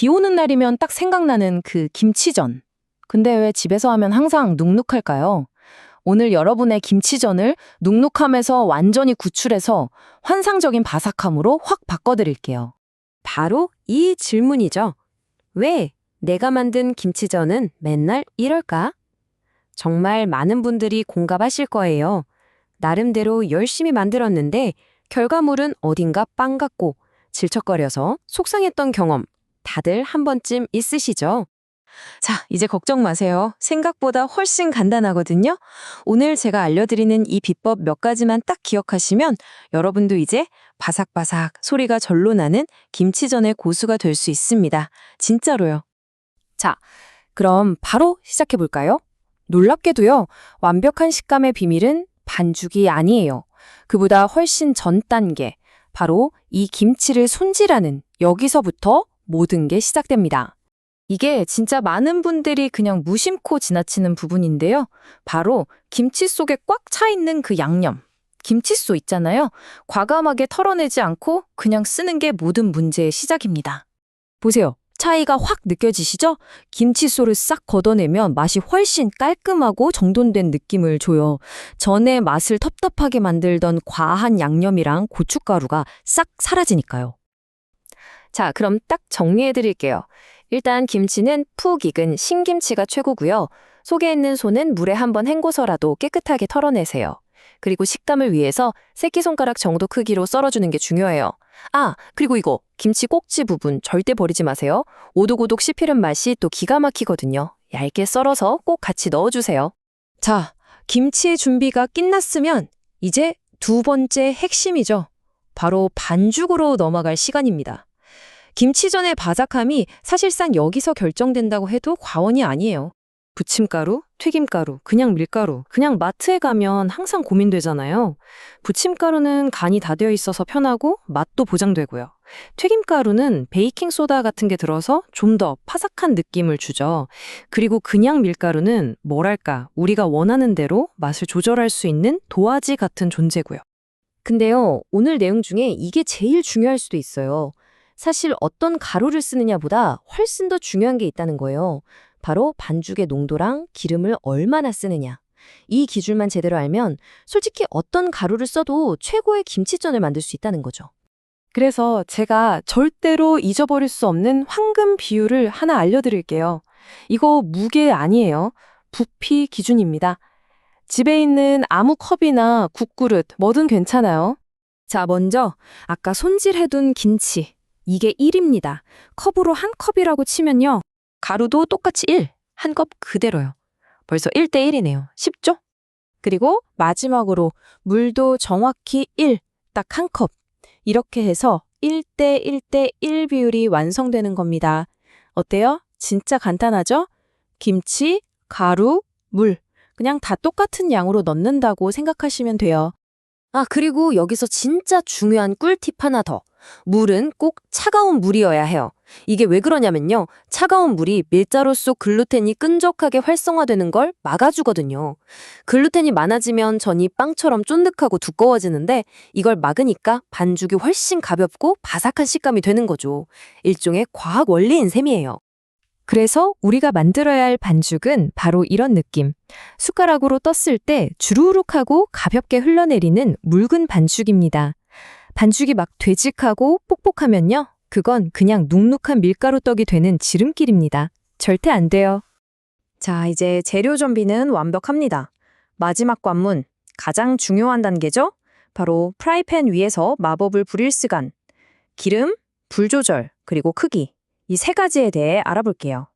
비 오는 날이면 딱 생각나는 그 김치전. 근데 왜 집에서 하면 항상 눅눅할까요? 오늘 여러분의 김치전을 눅눅함에서 완전히 구출해서 환상적인 바삭함으로 확 바꿔드릴게요. 바로 이 질문이죠. 왜 내가 만든 김치전은 맨날 이럴까? 정말 많은 분들이 공감하실 거예요. 나름대로 열심히 만들었는데 결과물은 어딘가 빵 같고 질척거려서 속상했던 경험 다들 한 번쯤 있으시죠? 자, 이제 걱정 마세요. 생각보다 훨씬 간단하거든요. 오늘 제가 알려드리는 이 비법 몇 가지만 딱 기억하시면 여러분도 이제 바삭바삭 소리가 절로 나는 김치전의 고수가 될 수 있습니다. 진짜로요. 자, 그럼 바로 시작해 볼까요? 놀랍게도요, 완벽한 식감의 비밀은 반죽이 아니에요. 그보다 훨씬 전 단계, 바로 이 김치를 손질하는 여기서부터 모든 게 시작됩니다. 이게 진짜 많은 분들이 그냥 무심코 지나치는 부분인데요. 바로 김치 속에 꽉 차 있는 그 양념. 김치소 있잖아요. 과감하게 털어내지 않고 그냥 쓰는 게 모든 문제의 시작입니다. 보세요. 차이가 확 느껴지시죠? 김치소를 싹 걷어내면 맛이 훨씬 깔끔하고 정돈된 느낌을 줘요. 전에 맛을 텁텁하게 만들던 과한 양념이랑 고춧가루가 싹 사라지니까요. 자, 그럼 딱 정리해 드릴게요. 일단 김치는 푹 익은 신김치가 최고고요. 속에 있는 소는 물에 한번 헹궈서라도 깨끗하게 털어내세요. 그리고 식감을 위해서 새끼손가락 정도 크기로 썰어주는 게 중요해요. 아, 그리고 이거 김치 꼭지 부분 절대 버리지 마세요. 오독오독 씹히는 맛이 또 기가 막히거든요. 얇게 썰어서 꼭 같이 넣어주세요. 자, 김치의 준비가 끝났으면 이제 두 번째 핵심이죠. 바로 반죽으로 넘어갈 시간입니다. 김치전의 바삭함이 사실상 여기서 결정된다고 해도 과언이 아니에요. 부침가루, 튀김가루, 그냥 밀가루, 그냥 마트에 가면 항상 고민되잖아요. 부침가루는 간이 다 되어 있어서 편하고 맛도 보장되고요. 튀김가루는 베이킹소다 같은 게 들어서 좀 더 파삭한 느낌을 주죠. 그리고 그냥 밀가루는 뭐랄까, 우리가 원하는 대로 맛을 조절할 수 있는 도화지 같은 존재고요. 근데요, 오늘 내용 중에 이게 제일 중요할 수도 있어요. 사실 어떤 가루를 쓰느냐보다 훨씬 더 중요한 게 있다는 거예요. 바로 반죽의 농도랑 기름을 얼마나 쓰느냐. 이 기준만 제대로 알면 솔직히 어떤 가루를 써도 최고의 김치전을 만들 수 있다는 거죠. 그래서 제가 절대로 잊어버릴 수 없는 황금 비율을 하나 알려드릴게요. 이거 무게 아니에요. 부피 기준입니다. 집에 있는 아무 컵이나 국그릇 뭐든 괜찮아요. 자, 먼저 아까 손질해둔 김치. 이게 1입니다. 컵으로 한 컵이라고 치면요. 가루도 똑같이 1, 한 컵 그대로요. 벌써 1대1이네요. 쉽죠? 그리고 마지막으로 물도 정확히 1, 딱 한 컵. 이렇게 해서 1대 1대 1 비율이 완성되는 겁니다. 어때요? 진짜 간단하죠? 김치, 가루, 물. 그냥 다 똑같은 양으로 넣는다고 생각하시면 돼요. 아, 그리고 여기서 진짜 중요한 꿀팁 하나 더. 물은 꼭 차가운 물이어야 해요. 이게 왜 그러냐면요. 차가운 물이 밀자루 속 글루텐이 끈적하게 활성화되는 걸 막아주거든요. 글루텐이 많아지면 전이 빵처럼 쫀득하고 두꺼워지는데 이걸 막으니까 반죽이 훨씬 가볍고 바삭한 식감이 되는 거죠. 일종의 과학 원리인 셈이에요. 그래서 우리가 만들어야 할 반죽은 바로 이런 느낌. 숟가락으로 떴을 때 주르륵하고 가볍게 흘러내리는 묽은 반죽입니다. 반죽이 막 되직하고 뽁뽁하면요. 그건 그냥 눅눅한 밀가루 떡이 되는 지름길입니다. 절대 안 돼요. 자, 이제 재료 준비는 완벽합니다. 마지막 관문, 가장 중요한 단계죠? 바로 프라이팬 위에서 마법을 부릴 시간. 기름, 불 조절, 그리고 크기. 이 세 가지에 대해 알아볼게요.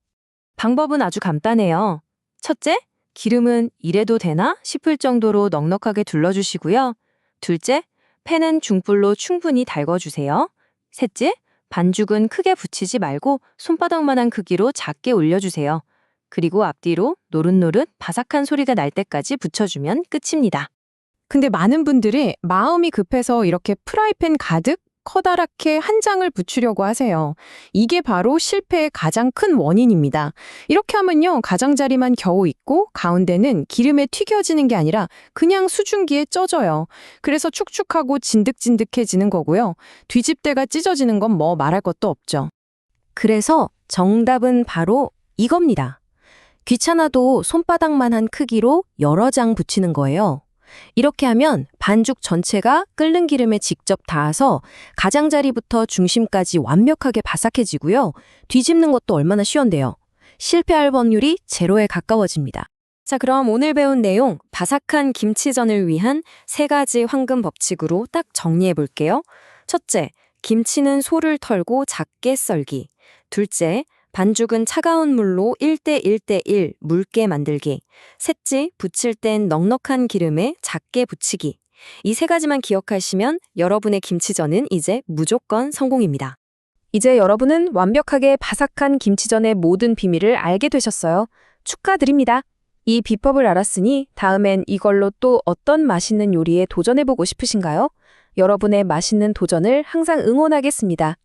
방법은 아주 간단해요. 첫째, 기름은 이래도 되나 싶을 정도로 넉넉하게 둘러주시고요. 둘째, 팬은 중불로 충분히 달궈주세요. 셋째, 반죽은 크게 붙이지 말고 손바닥만한 크기로 작게 올려주세요. 그리고 앞뒤로 노릇노릇 바삭한 소리가 날 때까지 붙여주면 끝입니다. 근데 많은 분들이 마음이 급해서 이렇게 프라이팬 가득 커다랗게 한 장을 붙이려고 하세요. 이게 바로 실패의 가장 큰 원인입니다. 이렇게 하면요, 가장자리만 겨우 있고 가운데는 기름에 튀겨지는 게 아니라 그냥 수증기에 쪄져요. 그래서 축축하고 진득진득해지는 거고요. 뒤집대가 찢어지는 건 뭐 말할 것도 없죠. 그래서 정답은 바로 이겁니다. 귀찮아도 손바닥만한 크기로 여러 장 붙이는 거예요. 이렇게 하면 반죽 전체가 끓는 기름에 직접 닿아서 가장자리부터 중심까지 완벽하게 바삭해지고요. 뒤집는 것도 얼마나 쉬운데요. 실패할 확률이 제로에 가까워집니다. 자, 그럼 오늘 배운 내용 바삭한 김치전을 위한 세 가지 황금 법칙으로 딱 정리해 볼게요. 첫째, 김치는 소를 털고 작게 썰기. 둘째, 반죽은 차가운 물로 1대 1대 1 묽게 만들기. 셋째, 부칠 땐 넉넉한 기름에 작게 부치기. 이 세 가지만 기억하시면 여러분의 김치전은 이제 무조건 성공입니다. 이제 여러분은 완벽하게 바삭한 김치전의 모든 비밀을 알게 되셨어요. 축하드립니다. 이 비법을 알았으니 다음엔 이걸로 또 어떤 맛있는 요리에 도전해보고 싶으신가요? 여러분의 맛있는 도전을 항상 응원하겠습니다.